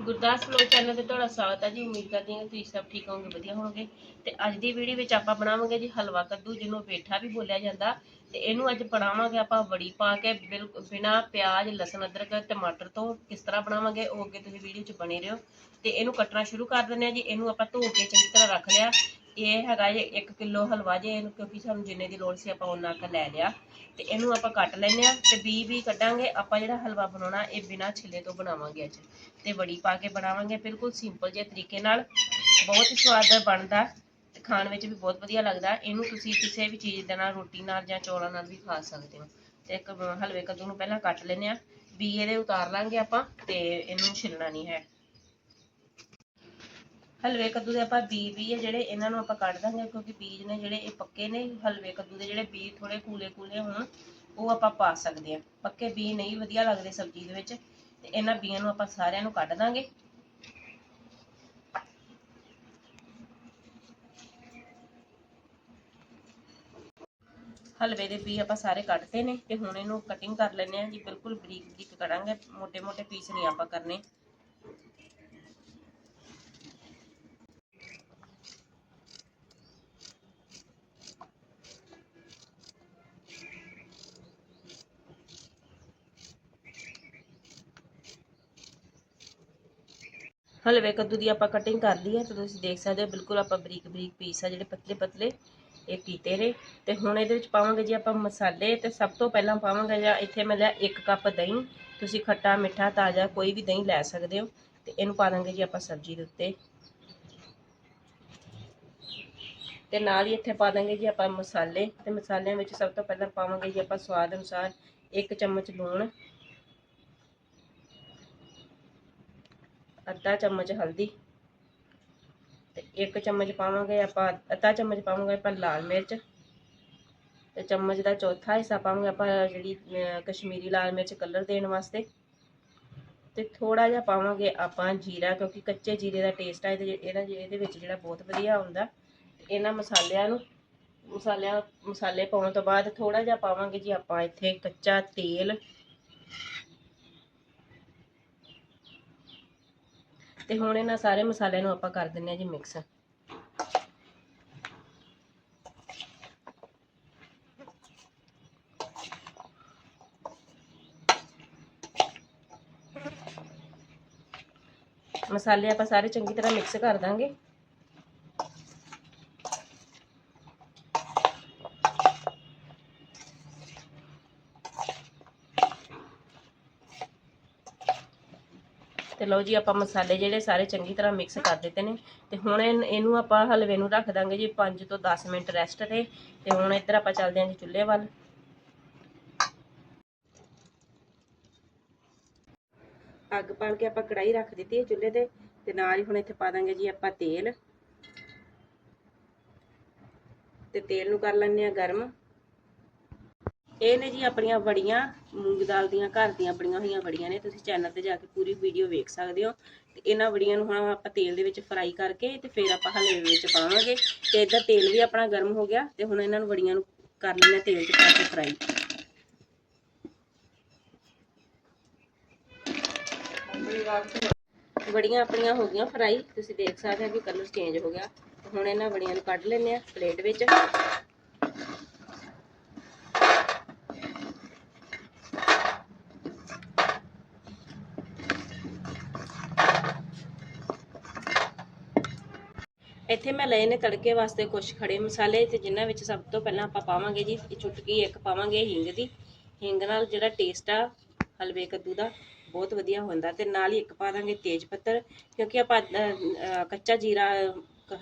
Gurdas vlog channel ਤੇ ਤੁਹਾਡਾ ਸਵਾਗਤ ਹੈ ਜੀ। ਉਮੀਦ ਕਰਦੀ ਹਾਂ ਕਿ ਤੁਸੀਂ ਸਭ ਠੀਕ ਹੋਵੋਗੇ, ਵਧੀਆ ਹੋਵੋਗੇ। ਤੇ ਅੱਜ ਦੀ ਵੀਡੀਓ ਵਿੱਚ ਆਪਾਂ ਬਣਾਵਾਂਗੇ ਜੀ ਹਲਵਾ ਕੱਦੂ, ਜਿਹਨੂੰ ਪੇਠਾ ਵੀ ਬੋਲਿਆ ਜਾਂਦਾ। ਤੇ ਇਹਨੂੰ ਅੱਜ ਬਣਾਵਾਂਗੇ ਆਪਾਂ ਵੜੀ ਪਾ ਕੇ, ਬਿਲਕੁਲ ਬਿਨਾ ਪਿਆਜ਼, ਲਸਣ, ਅਦਰਕ, ਟਮਾਟਰ ਤੋਂ ਕਿਸ ਤਰ੍ਹਾਂ ਬਣਾਵਾਂਗੇ, ਉਹ ਅੱਗੇ ਤੁਸੀਂ ਵੀਡੀਓ 'ਚ ਬਣੇ ਰਹੋ। ਤੇ ਇਹਨੂੰ ਕੱਟਣਾ ਸ਼ੁਰੂ ਕਰ ਦਿੰਦੇ ਆ ਜੀ। ਇਹਨੂੰ ਆਪਾਂ ਧੋ ਕੇ ਚੰਗੀ ਤਰ੍ਹਾਂ ਰੱਖ ਲਿਆ। ਇਹ ਹੈਗਾ ਜੇ 1 ਕਿਲੋ ਹਲਵਾ ਜੇ ਇਹਨੂੰ, ਕਿਉਂਕਿ ਸਾਨੂੰ ਜਿੰਨੇ ਦੀ ਲੋੜ ਸੀ ਆਪਾਂ ਉਹਨਾਂ ਕ ਲੈ ਲਿਆ। ਤੇ ਇਹਨੂੰ ਆਪਾਂ ਕੱਟ ਲੈਂਦੇ ਆ ਤੇ ਬੀ ਵੀ ਕੱਢਾਂਗੇ। ਆਪਾਂ ਜਿਹੜਾ ਹਲਵਾ ਬਣਾਉਣਾ, ਇਹ ਬਿਨਾ ਛਿੱਲੇ ਤੋਂ ਬਣਾਵਾਂਗੇ ਅੱਜ। ਤੇ ਵੜੀ ਪਾ ਕੇ ਬਣਾਵਾਂਗੇ, ਬਿਲਕੁਲ ਸਿੰਪਲ ਜਿਹੇ ਤਰੀਕੇ ਨਾਲ। ਬਹੁਤ ਹੀ ਸਵਾਦ ਬਣਦਾ। ਤੇ ਖਾਣ ਵਿੱਚ ਵੀ ਬਹੁਤ ਵਧੀਆ ਲੱਗਦਾ। ਇਹਨੂੰ ਤੁਸੀਂ ਕਿਸੇ ਵੀ ਚੀਜ਼ ਦੇ ਨਾਲ, ਰੋਟੀ ਨਾਲ ਜਾਂ ਚੌਲਾਂ ਨਾਲ ਵੀ ਖਾ ਸਕਦੇ ਹੋ। ਤੇ ਇੱਕ ਹਲਵੇ ਕੱਦੂ ਨੂੰ ਪਹਿਲਾਂ ਕੱਟ ਲੈਂਦੇ ਆ ਬੀ ਇਹਦੇ ਉਤਾਰ ਲਾਂਗੇ ਆਪਾਂ ਤੇ ਇਹਨੂੰ ਛਿੱਲਣਾ ਨਹੀਂ ਹੈ। ਹਲਵੇ ਕੱਦੂ ਦੇ ਆਪਾਂ ਬੀਜ ਵੀ ਆ ਜਿਹੜੇ ਇਹਨਾਂ ਨੂੰ ਆਪਾਂ ਕੱਢ ਦਾਂਗੇ ਕਿਉਂਕਿ ਬੀਜ ਨੇ ਜਿਹੜੇ ਇਹ ਪੱਕੇ ਨੇ, ਹਲਵੇ ਕੱਦੂ ਦੇ ਜਿਹੜੇ ਬੀਜ ਥੋੜੇ ਕੂਲੇ ਕੂਲੇ ਹੋਣ, ਉਹ ਆਪਾਂ ਪਾ ਸਕਦੇ ਆ ਪੱਕੇ ਬੀਜ ਨਹੀਂ ਵਧੀਆ ਲੱਗਦੇ ਸਬਜ਼ੀ ਦੇ ਵਿੱਚ, ਤੇ ਇਹਨਾਂ ਬੀਜਾਂ ਨੂੰ ਆਪਾਂ ਸਾਰਿਆਂ ਨੂੰ ਕੱਢ ਦਾਂਗੇ। ਹਲਵੇ ਦੇ ਪੀ ਆਪਾਂ ਸਾਰੇ ਕੱਢਤੇ ਨੇ, ਤੇ ਹੁਣ ਇਹਨੂੰ ਕਟਿੰਗ ਕਰ ਲੈਣੇ ਆ ਜੀ, ਬਿਲਕੁਲ ਬਰੀਕ ਬਰੀਕ ਕਰਾਂਗੇ ਮੋਟੇ ਮੋਟੇ ਪੀਸ ਨਹੀਂ ਆਪਾਂ ਕਰਨੇ। ਹਲਵੇ ਕੱਦੂ ਦੀ ਆਪਾਂ ਕਟਿੰਗ ਕਰ ਲਈ ਹੈ ਤੇ ਤੁਸੀਂ ਦੇਖ ਸਕਦੇ ਹੋ, ਬਿਲਕੁਲ ਆਪਾਂ ਬਰੀਕ ਬਰੀਕ ਪੀਸ ਆ ਜਿਹੜੇ ਪਤਲੇ ਪਤਲੇ, ਇਹ ਕੀਤੇ ਨੇ। ਤੇ ਹੁਣ ਇਹਦੇ ਵਿੱਚ ਪਾਵਾਂਗੇ ਜੀ ਆਪਾਂ ਮਸਾਲੇ, ਤੇ ਸਭ ਤੋਂ ਪਹਿਲਾਂ ਪਾਵਾਂਗੇ ਜਾਂ ਇੱਥੇ ਮੈਂ ਲਿਆ 1 ਕੱਪ ਦਹੀਂ। ਤੁਸੀਂ ਖੱਟਾ, ਮਿੱਠਾ, ਤਾਜ਼ਾ ਕੋਈ ਵੀ ਦਹੀਂ ਲੈ ਸਕਦੇ ਹੋ। ਤੇ ਇਹਨੂੰ ਪਾ ਦਾਂਗੇ ਜੀ ਆਪਾਂ ਸਬਜ਼ੀ ਦੇ ਉੱਤੇ। ਤੇ ਨਾਲ ਹੀ ਇੱਥੇ ਪਾ ਦਾਂਗੇ ਜੀ ਆਪਾਂ ਮਸਾਲੇ। ਤੇ ਮਸਾਲਿਆਂ ਵਿੱਚ ਸਭ ਤੋਂ ਪਹਿਲਾਂ ਪਾਵਾਂਗੇ ਜੀ ਆਪਾਂ ਸਵਾਦ ਅਨੁਸਾਰ 1 ਚਮਚ ਲੂਣ ਅੱਧਾ ਚਮਚ ਹਲਦੀ ਤੇ ਇੱਕ ਚਮਚ ਪਾਵਾਂਗੇ ਆਪਾਂ, ਅੱਧਾ ਚਮਚ ਪਾਵਾਂਗੇ ਆਪਾਂ ਲਾਲ ਮਿਰਚ ਤੇ ਚਮਚ ਦਾ ਚੌਥਾ ਹਿੱਸਾ ਪਾਵਾਂਗੇ ਆਪਾਂ ਜਿਹੜੀ ਕਸ਼ਮੀਰੀ ਲਾਲ ਮਿਰਚ ਕਲਰ ਦੇਣ ਵਾਸਤੇ ਤੇ ਥੋੜਾ ਜਿਹਾ ਪਾਵਾਂਗੇ ਆਪਾਂ ਜੀਰਾ ਕਿਉਂਕਿ ਕੱਚੇ ਜੀਰੇ ਦਾ ਟੇਸਟ ਆ, ਇਹਦੇ ਇਹਦਾ ਇਹਦੇ ਵਿੱਚ ਜਿਹੜਾ ਬਹੁਤ ਵਧੀਆ ਆਉਂਦਾ ਇਹਨਾਂ ਮਸਾਲਿਆਂ ਨੂੰ, ਮਸਾਲਿਆਂ, ਮਸਾਲੇ ਪਾਉਣ ਤੋਂ ਬਾਅਦ ਥੋੜਾ ਜਿਹਾ ਪਾਵਾਂਗੇ ਜੀ ਆਪਾਂ ਇੱਥੇ ਕੱਚਾ ਤੇਲ ਤੇ ਹੁਣ ਇਹਨਾਂ ਸਾਰੇ ਮਸਾਲਿਆਂ ਨੂੰ ਆਪਾਂ ਕਰ ਦਿੰਨੇ ਆ ਜੀ ਮਿਕਸ ਮਸਾਲੇ ਆਪਾਂ ਸਾਰੇ ਚੰਗੀ ਤਰ੍ਹਾਂ ਮਿਕਸ ਕਰ ਦਾਂਗੇ। ਤੇ ਲਓ ਜੀ, ਆਪਾਂ ਮਸਾਲੇ ਜਿਹੜੇ ਸਾਰੇ ਚੰਗੀ ਤਰ੍ਹਾਂ ਮਿਕਸ ਕਰ ਦਿੱਤੇ ਨੇ। ਤੇ ਹੁਣ ਇਹਨੂੰ ਆਪਾਂ ਹਲਵੇ ਨੂੰ ਰੱਖ ਦਾਂਗੇ ਜੀ 5 ਤੋਂ 10 ਮਿੰਟ ਰੈਸਟ ਤੇ। ਤੇ ਹੁਣ ਇੱਧਰ ਆਪਾਂ ਚੱਲਦੇ ਹਾਂ ਜੀ ਚੁੱਲ੍ਹੇ ਵੱਲ। ਅੱਗ ਪਾਲ ਕੇ ਆਪਾਂ ਕੜਾਈ ਰੱਖ ਦਿੱਤੀ ਹੈ ਚੁੱਲ੍ਹੇ ਤੇ ਤੇ ਨਾਲ ਹੀ ਹੁਣ ਇੱਥੇ ਪਾ ਦਾਂਗੇ ਜੀ ਆਪਾਂ ਤੇਲ। ਤੇ ਤੇਲ ਨੂੰ ਕਰ ਲੈਂਦੇ ਆ ਗਰਮ। ਇਹ ਨੇ ਜੀ ਆਪਣੀਆਂ ਵੜੀਆਂ, ਮੂੰਗ ਦਾਲ ਦੀਆਂ ਘਰ ਦੀਆਂ ਬਣੀਆਂ ਹੋਈਆਂ ਵੜੀਆਂ ਨੇ, ਤੁਸੀਂ ਚੈਨਲ ਤੇ ਜਾ ਕੇ ਪੂਰੀ ਵੀਡੀਓ ਵੇਖ ਸਕਦੇ ਹੋ। ਤੇ ਇਹਨਾਂ ਵੜੀਆਂ ਨੂੰ ਹੁਣ ਆਪਾਂ ਤੇਲ ਦੇ ਵਿੱਚ ਫਰਾਈ ਕਰਕੇ ਤੇ ਫਿਰ ਆਪਾਂ ਹਲਵੇ ਵਿੱਚ ਪਾਵਾਂਗੇ। ਤੇ ਇੱਧਰ ਤੇਲ ਵੀ ਆਪਣਾ ਗਰਮ ਹੋ ਗਿਆ ਤੇ ਹੁਣ ਇਹਨਾਂ ਨੂੰ ਵੜੀਆਂ ਨੂੰ ਕਰ ਲੈਣਾ ਤੇਲ 'ਚ ਪਾ ਕੇ ਫਰਾਈ ਵੜੀਆਂ ਆਪਣੀਆਂ ਹੋ ਗਈਆਂ ਫਰਾਈ ਤੁਸੀਂ ਦੇਖ ਸਕਦੇ ਹੋ ਕਿ ਕਲਰ ਚੇਂਜ ਹੋ ਗਿਆ। ਤੇ ਹੁਣ ਇਹਨਾਂ ਵੜੀਆਂ ਨੂੰ ਕੱਢ ਲੈਂਦੇ ਆ ਪਲੇਟ ਵਿੱਚ। ਇੱਥੇ ਮੈਂ ਲਏ ਨੇ ਤੜਕੇ ਵਾਸਤੇ ਕੁਝ ਖੜੇ ਮਸਾਲੇ ਤੇ ਜਿਨ੍ਹਾਂ ਵਿੱਚ ਸਭ ਤੋਂ ਪਹਿਲਾਂ ਆਪਾਂ ਪਾਵਾਂਗੇ ਜੀ ਚੁਟਕੀ ਇੱਕ ਪਾਵਾਂਗੇ ਹਿੰਗ ਦੀ। ਹਿੰਗ ਨਾਲ ਜਿਹੜਾ ਟੇਸਟ ਆ, ਹਲਵੇ ਕੱਦੂ ਦਾ, ਬਹੁਤ ਵਧੀਆ ਹੁੰਦਾ। ਤੇ ਨਾਲ ਹੀ ਇੱਕ ਪਾ ਦਾਂਗੇ ਤੇਜ ਪੱਤਰ, ਕਿਉਂਕਿ ਆਪਾਂ ਕੱਚਾ ਜੀਰਾ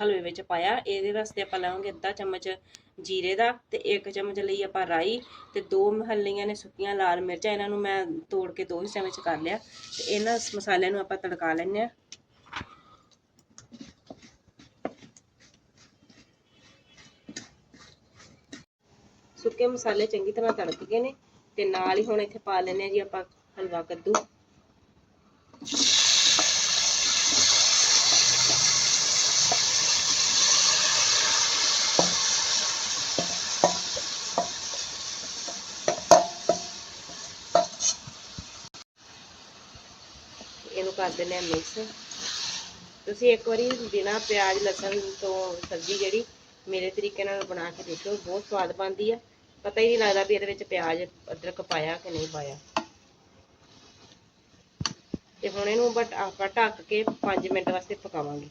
ਹਲਵੇ ਵਿੱਚ ਪਾਇਆ। ਇਹਦੇ ਵਾਸਤੇ ਆਪਾਂ ਲਾਵਾਂਗੇ ਅੱਧਾ ਚਮਚ ਜੀਰੇ ਦਾ ਤੇ ਇੱਕ ਚਮਚ ਲਈ ਆਪਾਂ ਰਾਈ ਤੇ ਦੋ ਮਹੱਲੀਆਂ ਨੇ ਸੁੱਕੀਆਂ ਲਾਲ ਮਿਰਚਾਂ। ਇਹਨਾਂ ਨੂੰ ਮੈਂ ਤੋੜ ਕੇ ਦੋ ਹਿੱਸਿਆਂ ਵਿੱਚ ਕਰ ਲਿਆ। ਤੇ ਇਹਨਾਂ ਮਸਾਲਿਆਂ ਨੂੰ ਆਪਾਂ ਤੜਕਾ ਲੈਂਦੇ ਆ ਸੁੱਕੇ ਮਸਾਲੇ ਚੰਗੀ ਤਰ੍ਹਾਂ ਤੜਕ ਗਏ ਨੇ ਤੇ ਨਾਲ ਹੀ ਹੁਣ ਇੱਥੇ ਪਾ ਲੈਂਦੇ ਆ ਜੀ ਆਪਾਂ ਹਲਵਾ ਕੱਦੂ। ਇਹਨੂੰ ਕਰ ਦਿੰਦੇ ਆ ਮਿਕਸ। ਤੁਸੀਂ ਇੱਕ ਵਾਰੀ ਬਿਨਾ ਪਿਆਜ਼, ਲਸਣ ਤੋਂ ਸਬਜ਼ੀ ਜਿਹੜੀ ਮੇਰੇ ਤਰੀਕੇ ਨਾਲ ਬਣਾ ਕੇ ਦੇਖਿਓ, ਬਹੁਤ ਸਵਾਦ ਬਣਦੀ ਆ। ਪਤਾ ਹੀ ਨਹੀਂ ਲੱਗਦਾ ਵੀ ਇਹਦੇ ਵਿੱਚ ਪਿਆਜ਼, ਅਦਰਕ ਪਾਇਆ ਕਿ ਨਹੀਂ ਪਾਇਆ। ਤੇ ਹੁਣ ਇਹਨੂੰ ਬਟ ਆਪਾਂ ਢੱਕ ਕੇ 5 ਮਿੰਟ ਵਾਸਤੇ ਪਕਾਵਾਂਗੇ।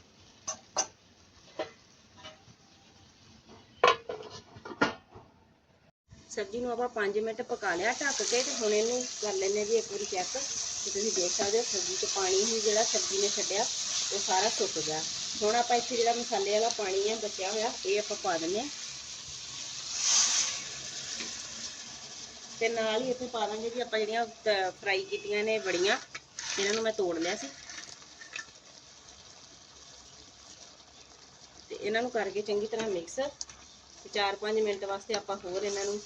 ਸਬਜ਼ੀ ਨੂੰ ਆਪਾਂ 5 ਮਿੰਟ ਪਕਾ ਲਿਆ, ਢੱਕ ਕੇ ਤੇ ਹੁਣ ਇਹਨੂੰ ਕਰ ਲੈਂਦੇ ਹਾਂ ਜੀ ਇੱਕ ਵਾਰੀ ਚੈੱਕ ਤੇ ਤੁਸੀਂ ਦੇਖ ਸਕਦੇ ਹੋ ਸਬਜ਼ੀ 'ਚ ਪਾਣੀ ਹੀ ਜਿਹੜਾ ਸਬਜ਼ੀ ਨੇ ਛੱਡਿਆ, ਉਹ ਸਾਰਾ ਸੁੱਕ ਗਿਆ। ਹੁਣ ਆਪਾਂ ਇੱਥੇ ਜਿਹੜਾ ਮਸਾਲੇ ਵਾਲਾ ਪਾਣੀ ਹੈ, ਬਚਿਆ ਹੋਇਆ, ਇਹ ਆਪਾਂ ਪਾ ਦਿੰਦੇ ਹਾਂ। ਤੇ ਨਾਲ ਹੀ ਇੱਥੇ ਪਾ ਦਾਂਗੇ ਜੀ, ਆਪਾਂ ਜਿਹੜੀਆਂ ਫਰਾਈ ਕੀਤੀਆਂ ਨੇ ਬੜੀਆਂ ਇਹਨਾਂ ਨੂੰ ਮੈਂ ਤੋੜ ਲਿਆ ਸੀ। ਤੇ ਇਹਨਾਂ ਨੂੰ ਕਰਕੇ ਚੰਗੀ ਤਰ੍ਹਾਂ ਮਿਕਸ ਤੇ 4-5 ਮਿੰਟ ਵਾਸਤੇ ਆਪਾਂ ਹੋਰ ਇਹਨਾਂ ਨੂੰ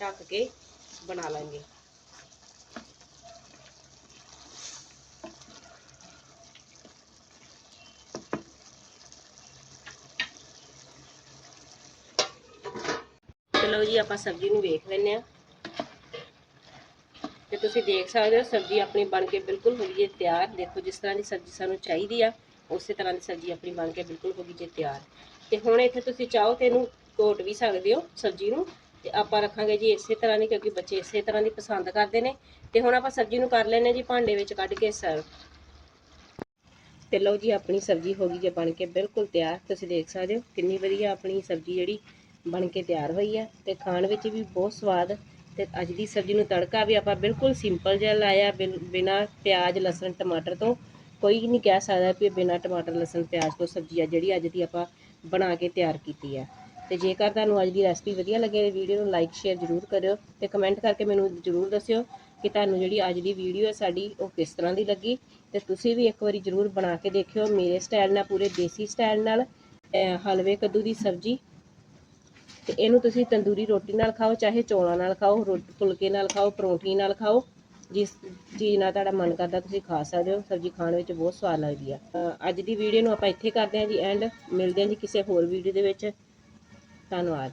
ਢੱਕ ਕੇ ਬਣਾ ਲਾਂਗੇ। ਚਲੋ ਜੀ, ਆਪਾਂ ਸਬਜ਼ੀ ਨੂੰ ਵੇਖ ਲੈਂਦੇ ਆ ਤੁਸੀਂ ਦੇਖ ਸਕਦੇ ਹੋ, ਸਬਜ਼ੀ ਆਪਣੀ ਬਣ ਕੇ ਬਿਲਕੁਲ ਹੋ ਗਈ ਹੈ ਤਿਆਰ। ਦੇਖੋ, ਜਿਸ ਤਰ੍ਹਾਂ ਦੀ ਸਬਜ਼ੀ ਸਾਨੂੰ ਚਾਹੀਦੀ ਆ, ਉਸੇ ਤਰ੍ਹਾਂ ਦੀ ਸਬਜ਼ੀ ਆਪਣੀ ਬਣ ਕੇ ਬਿਲਕੁਲ ਹੋ ਗਈ ਜੇ ਤਿਆਰ। ਤੇ ਹੁਣ ਇੱਥੇ ਤੁਸੀਂ ਚਾਹੋ ਤੇ ਇਹਨੂੰ ਕੋਟ ਵੀ ਸਕਦੇ ਹੋ ਸਬਜ਼ੀ ਨੂੰ, ਤੇ ਆਪਾਂ ਰੱਖਾਂਗੇ ਜੀ ਇਸੇ ਤਰ੍ਹਾਂ ਦੀ, ਕਿਉਂਕਿ ਬੱਚੇ ਇਸੇ ਤਰ੍ਹਾਂ ਦੀ ਪਸੰਦ ਕਰਦੇ ਨੇ। ਤੇ ਹੁਣ ਆਪਾਂ ਸਬਜ਼ੀ ਨੂੰ ਕਰ ਲੈਨੇ ਜੀ ਭਾਂਡੇ ਵਿੱਚ ਕੱਢ ਕੇ ਸਰਵ। ਤੇ ਲਓ ਜੀ, ਆਪਣੀ ਸਬਜ਼ੀ ਹੋ ਗਈ ਜੇ ਬਣ ਕੇ ਬਿਲਕੁਲ ਤਿਆਰ। ਤੁਸੀਂ ਦੇਖ ਸਕਦੇ ਹੋ ਕਿੰਨੀ ਵਧੀਆ ਆਪਣੀ ਸਬਜ਼ੀ ਜਿਹੜੀ ਬਣ ਕੇ ਤਿਆਰ ਹੋਈ ਹੈ ਤੇ ਖਾਣ ਵਿੱਚ ਵੀ ਬਹੁਤ ਸਵਾਦ ਤੇ ਅੱਜ ਦੀ ਸਬਜ਼ੀ ਨੂੰ ਤੜਕਾ ਵੀ ਆਪਾਂ ਬਿਲਕੁਲ ਸਿੰਪਲ ਜਿਹਾ ਲਾਇਆ ਬਿਨਾ ਪਿਆਜ਼, ਲਸਣ, ਟਮਾਟਰ ਤੋਂ। ਕੋਈ ਨਹੀਂ ਕਹਿ ਸਕਦਾ ਕਿ ਬਿਨਾ ਟਮਾਟਰ, ਲਸਣ, ਪਿਆਜ਼ ਤੋਂ ਸਬਜ਼ੀ ਆ ਜਿਹੜੀ ਅੱਜ ਦੀ ਆਪਾਂ ਬਣਾ ਕੇ ਤਿਆਰ ਕੀਤੀ ਹੈ ਤੇ ਜੇਕਰ ਤੁਹਾਨੂੰ ਅੱਜ ਦੀ ਰੈਸਪੀ ਵਧੀਆ ਲੱਗੇ, ਵੀਡੀਓ ਨੂੰ ਲਾਈਕ, ਸ਼ੇਅਰ ਜ਼ਰੂਰ ਕਰਿਓ ਤੇ ਕਮੈਂਟ ਕਰਕੇ ਮੈਨੂੰ ਜ਼ਰੂਰ ਦੱਸਿਓ ਕਿ ਤੁਹਾਨੂੰ ਜਿਹੜੀ ਅੱਜ ਦੀ ਵੀਡੀਓ ਹੈ ਸਾਡੀ ਉਹ ਕਿਸ ਤਰ੍ਹਾਂ ਦੀ ਲੱਗੀ। ਤੇ ਤੁਸੀਂ ਵੀ ਇੱਕ ਵਾਰੀ ਜ਼ਰੂਰ ਬਣਾ ਕੇ ਦੇਖਿਓ। ਮੇਰੇ ਸਟਾਈਲ ਨਾਲ, ਪੂਰੇ ਦੇਸੀ ਸਟਾਈਲ ਨਾਲ ਹਲਵੇ ਕੱਦੂ ਦੀ ਸਬਜ਼ੀ ਤੇ ਇਹਨੂੰ ਤੁਸੀਂ ਤੰਦੂਰੀ ਰੋਟੀ ਨਾਲ ਖਾਓ, ਚਾਹੇ ਚੌਲਾਂ ਨਾਲ ਖਾਓ, ਰੋਟੀ, ਫੁਲਕੇ ਨਾਲ ਖਾਓ, ਪਰੌਂਠੀ ਨਾਲ ਖਾਓ, ਜਿਸ ਚੀਜ਼ ਨਾਲ ਤੁਹਾਡਾ ਮਨ ਕਰਦਾ ਤੁਸੀਂ ਖਾ ਸਕਦੇ ਹੋ, ਸਬਜ਼ੀ ਖਾਣ ਵਿੱਚ ਬਹੁਤ ਸਵਾਦ ਲੱਗਦੀ ਆ। ਅਹ ਅੱਜ ਦੀ ਵੀਡੀਓ ਨੂੰ ਆਪਾਂ ਇੱਥੇ ਕਰਦੇ ਹਾਂ ਜੀ ਐਂਡ ਮਿਲਦੇ ਹਾਂ ਜੀ ਕਿਸੇ ਹੋਰ ਵੀਡੀਓ ਦੇ ਵਿੱਚ। ਧੰਨਵਾਦ।